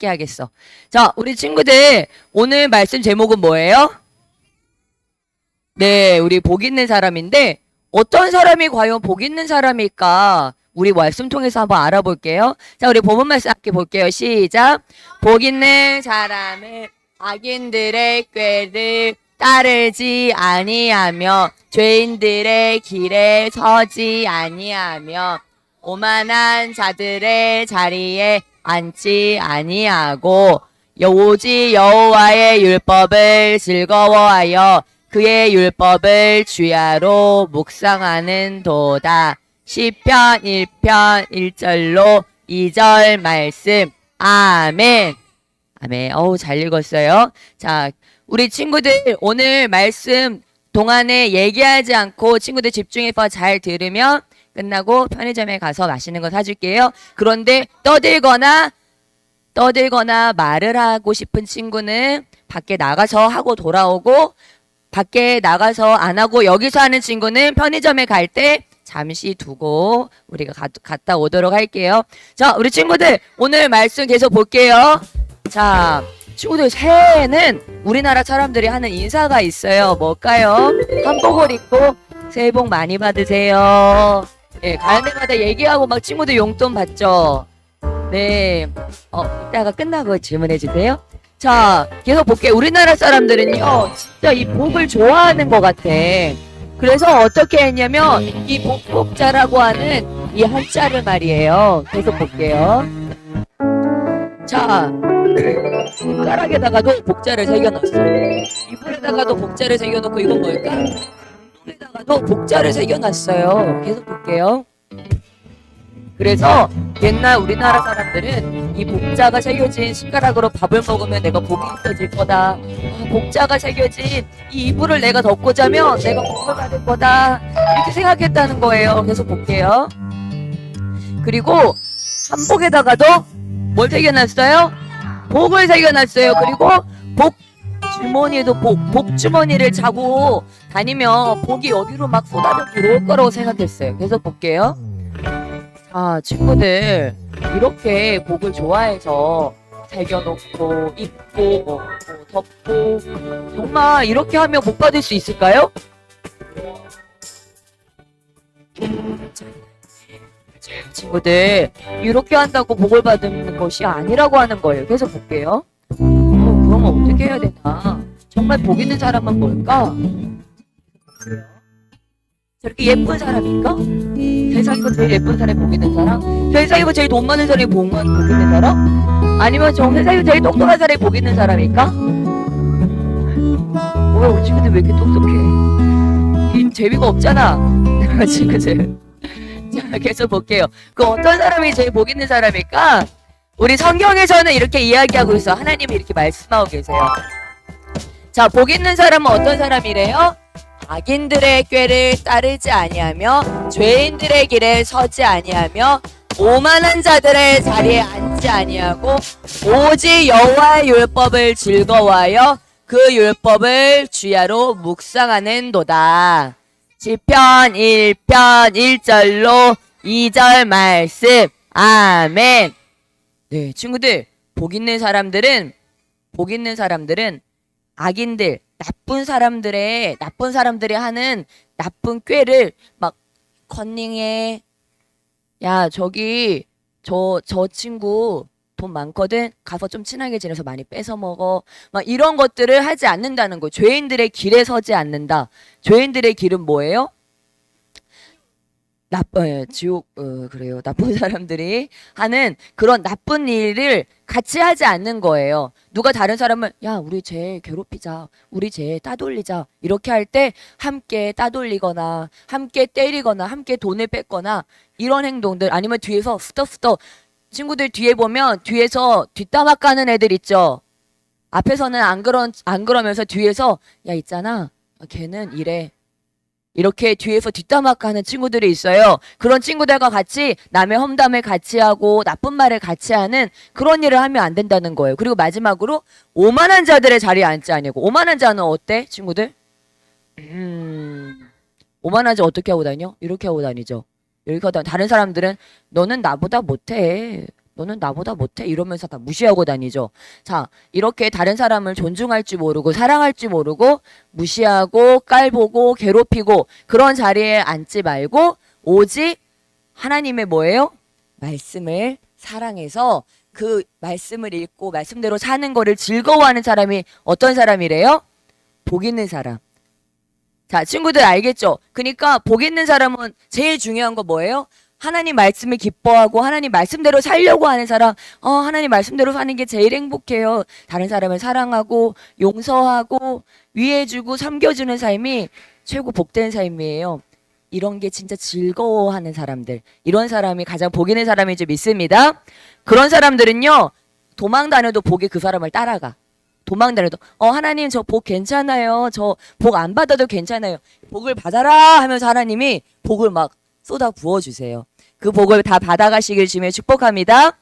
함께 하겠어. 자, 우리 친구들 오늘 말씀 제목은 뭐예요? 네, 우리 복 있는 사람인데 어떤 사람이 과연 복 있는 사람일까? 우리 말씀 통해서 한번 알아볼게요. 자, 우리 본문 말씀 함께 볼게요. 시작. 복 있는 사람은 악인들의 꾀를 따르지 아니하며 죄인들의 길에 서지 아니하며 오만한 자들의 자리에 앉지 아니하고 오직 여호와의 율법을 즐거워하여 그의 율법을 주야로 묵상하는 도다. 시편 1편 1절로 2절 말씀. 아멘. 아멘. 어우, 잘 읽었어요. 자, 우리 친구들 오늘 말씀 동안에 얘기하지 않고 친구들 집중해서 잘 들으면 끝나고 편의점에 가서 맛있는 거 사줄게요. 그런데 떠들거나 떠들거나 말을 하고 싶은 친구는 밖에 나가서 하고 돌아오고 밖에 나가서 안 하고 여기서 하는 친구는 편의점에 갈 때 잠시 두고 우리가 가, 갔다 오도록 할게요. 자, 우리 친구들 오늘 말씀 계속 볼게요. 자, 친구들 새해에는 우리나라 사람들이 하는 인사가 있어요. 뭘까요? 한복을 입고 새해 복 많이 받으세요. 예, 가는 데마다 얘기하고 막 친구들 용돈 받죠. 네. 어, 이따가 끝나고 질문해 주세요. 자, 계속 볼게요. 우리나라 사람들은요, 진짜 이 복을 좋아하는 것 같아. 그래서 어떻게 했냐면, 이 복복자라고 하는 이 한자를 말이에요. 계속 볼게요. 자, 손가락에다가도 복자를 새겨놨어. 이불에다가도 복자를 새겨놓고 이건 뭘까? 에다가도 복자를 새겨놨어요. 계속 볼게요. 그래서 옛날 우리나라 사람들은 이 복자가 새겨진 숟가락으로 밥을 먹으면 내가 복이 있어질 거다. 아, 복자가 새겨진 이 이불을 내가 덮고 자면 내가 복을 받을 거다. 이렇게 생각했다는 거예요. 계속 볼게요. 그리고 한복에다가도 뭘 새겨놨어요? 복을 새겨놨어요. 그리고 복 주머니에도 복, 복 주머니를 차고 다니면 복이 여기로 막 쏟아져 들어올 거라고 생각했어요. 계속 볼게요. 아, 친구들, 이렇게 복을 좋아해서 새겨놓고, 입고, 먹고, 덮고, 정말 이렇게 하면 복 받을 수 있을까요? 친구들, 이렇게 한다고 복을 받는 것이 아니라고 하는 거예요. 계속 볼게요. 어떻게 해야 되나? 정말 복 있는 사람은 뭘까? 저렇게 예쁜 사람인가? 세상에서 제일 예쁜 사람이 복 있는 사람? 세상에서 제일 돈 많은 사람이 복 있는 사람? 아니면 저 세상에서 제일 똑똑한 사람이 복 있는 사람일까? 뭐야 우리 친구들 왜 이렇게 똑똑해? 이 재미가 없잖아 친구들 자 계속 볼게요 그 어떤 사람이 제일 복 있는 사람일까? 우리 성경에서는 이렇게 이야기하고 있어 하나님이 이렇게 말씀하고 계세요 자 복 있는 사람은 어떤 사람이래요? 악인들의 꾀를 따르지 아니하며 죄인들의 길에 서지 아니하며 오만한 자들의 자리에 앉지 아니하고 오직 여호와의 율법을 즐거워하여 그 율법을 주야로 묵상하는도다. 시편 1편 1절로 2절 말씀. 아멘. 네, 친구들, 복 있는 사람들은 복 있는 사람들은 악인들, 나쁜 사람들의 나쁜 사람들이 하는 나쁜 꾀를 막 컨닝해. 야, 저기 저저 친구 돈 많거든. 가서 좀 친하게 지내서 많이 뺏어 먹어. 막 이런 것들을 하지 않는다는 거. 죄인들의 길에 서지 않는다. 죄인들의 길은 뭐예요? 나쁜 예, 지옥 어, 그래요. 나쁜 사람들이 하는 그런 나쁜 일을 같이 하지 않는 거예요. 누가 다른 사람을 야 우리 쟤 괴롭히자, 우리 쟤 따돌리자 이렇게 할 때 함께 따돌리거나 함께 때리거나 함께 돈을 뺏거나 이런 행동들 아니면 뒤에서 후덕후덕 친구들 뒤에 보면 뒤에서 뒷담화 까는 애들 있죠. 앞에서는 안 그런 안 그러면서 뒤에서 야 있잖아 걔는 이래 이렇게 뒤에서 뒷담화 까는 친구들이 있어요. 그런 친구들과 같이 남의 험담을 같이 하고 나쁜 말을 같이 하는 그런 일을 하면 안 된다는 거예요. 그리고 마지막으로 오만한 자들의 자리에 앉지 아니고 오만한 자는 어때, 친구들? 음, 오만한 자 어떻게 하고 다녀? 이렇게 하고 다니죠. 이렇게 하다 다른 사람들은 너는 나보다 못해. 너는 나보다 못해 이러면서 다 무시하고 다니죠. 자, 이렇게 다른 사람을 존중할 줄 모르고 사랑할 줄 모르고 무시하고 깔보고 괴롭히고 그런 자리에 앉지 말고 오직 하나님의 뭐예요? 말씀을 사랑해서 그 말씀을 읽고 말씀대로 사는 거를 즐거워하는 사람이 어떤 사람이래요? 복 있는 사람. 자, 친구들 알겠죠? 그러니까 복 있는 사람은 제일 중요한 거 뭐예요? 하나님 말씀을 기뻐하고 하나님 말씀대로 살려고 하는 사람, 어, 하나님 말씀대로 사는 게 제일 행복해요. 다른 사람을 사랑하고 용서하고 위해주고 섬겨주는 삶이 최고 복된 삶이에요. 이런 게 진짜 즐거워하는 사람들, 이런 사람이 가장 복 있는 사람인 줄 믿습니다. 그런 사람들은요, 도망 다녀도 복이 그 사람을 따라가. 도망 다녀도, 어, 하나님 저 복 괜찮아요. 저 복 안 받아도 괜찮아요. 복을 받아라 하면서 하나님이 복을 막 쏟아 부어주세요. 그 복을 다 받아가시길 주며 축복합니다.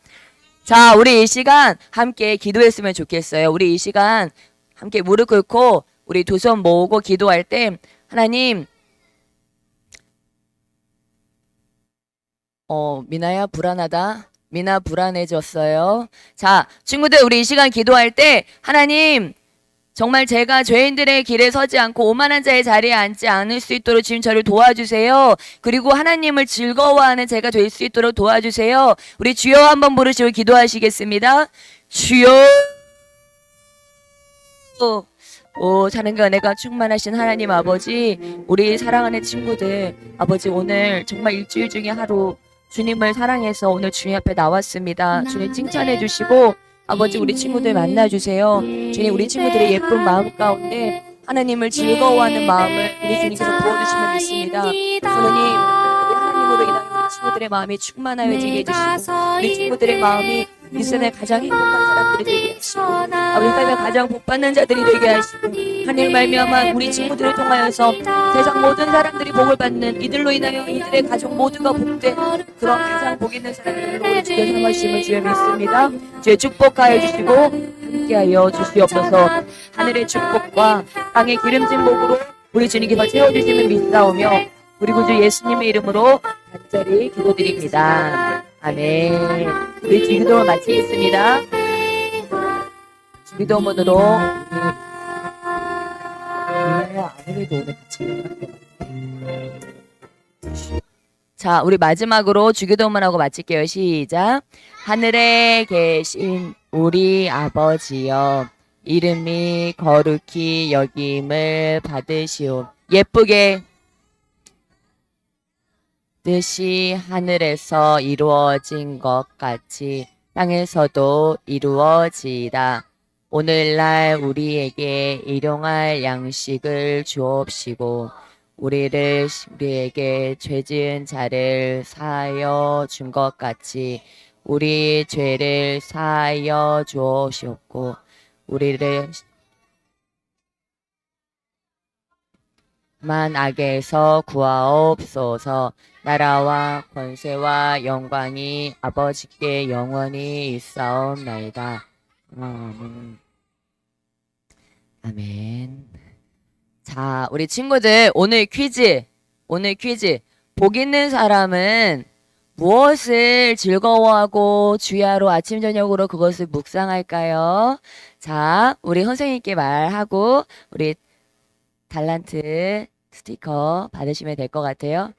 자, 우리 이 시간 함께 기도했으면 좋겠어요. 우리 이 시간 함께 무릎 꿇고 우리 두 손 모으고 기도할 때 하나님 어, 미나야 불안하다. 미나 불안해졌어요. 자, 친구들 우리 이 시간 기도할 때 하나님 정말 제가 죄인들의 길에 서지 않고 오만한 자의 자리에 앉지 않을 수 있도록 지금 저를 도와주세요. 그리고 하나님을 즐거워하는 제가 될 수 있도록 도와주세요. 우리 주여 한번 부르시고 기도하시겠습니다. 주여. 오, 사랑과 은혜가 충만하신 하나님 아버지, 우리 사랑하는 친구들, 아버지 오늘 정말 일주일 중에 하루 주님을 사랑해서 오늘 주님 앞에 나왔습니다. 주님 칭찬해 주시고 아버지 우리 친구들 만나 주세요. 주님 우리 친구들의 예쁜 마음 가운데 하나님을 즐거워하는 마음을 우리 주님께서 부어주시면 믿습니다. 우리 하나님으로 인하여 우리 친구들의 마음이 충만하여지게 해주시고 우리 친구들의 마음이 이 세상에 가장 행복한 사람들이 되게 하시고 아버지 삶에 가장 복받는 자들이 되게 하시고 하나님 말미암아 우리 친구들을 통하여서 세상 모든 사람들이 복을 받는 이들로 인하여 이들의 가족 모두가 복된 그런 가장 복 있는 사람들로 우리 주의 삼하심을 주여 믿습니다. 주의 축복하여 주시고 함께하여 주시옵소서. 하늘의 축복과 땅의 기름진 복으로 우리 주님께서 채워주시면 믿사오며 우리 구주 예수님의 이름으로 간절히 기도드립니다. 아멘. 우리 기도 마치겠습니다. 기도문으로 미나야 아무래도 오늘 같이 자, 우리 마지막으로 주기도문 하고 마칠게요. 시작. 하늘에 계신 우리 아버지여, 이름이 거룩히 여김을 받으시오. 예쁘게 뜻이 하늘에서 이루어진 것 같이 땅에서도 이루어지이다. 오늘날 우리에게 일용할 양식을 주옵시고 우리를 우리에게 죄 지은 자를 사하여 준 것 같이 우리 죄를 사하여 주옵시옵고 우리를 만 악에서 구하옵소서 나라와 권세와 영광이 아버지께 영원히 있사옵나이다. 아멘. 아멘. 자, 우리 친구들 오늘 퀴즈. 오늘 퀴즈. 복 있는 사람은 무엇을 즐거워하고 주야로 아침 저녁으로 그것을 묵상할까요? 자, 우리 선생님께 말하고 우리 달란트 스티커 받으시면 될 것 같아요.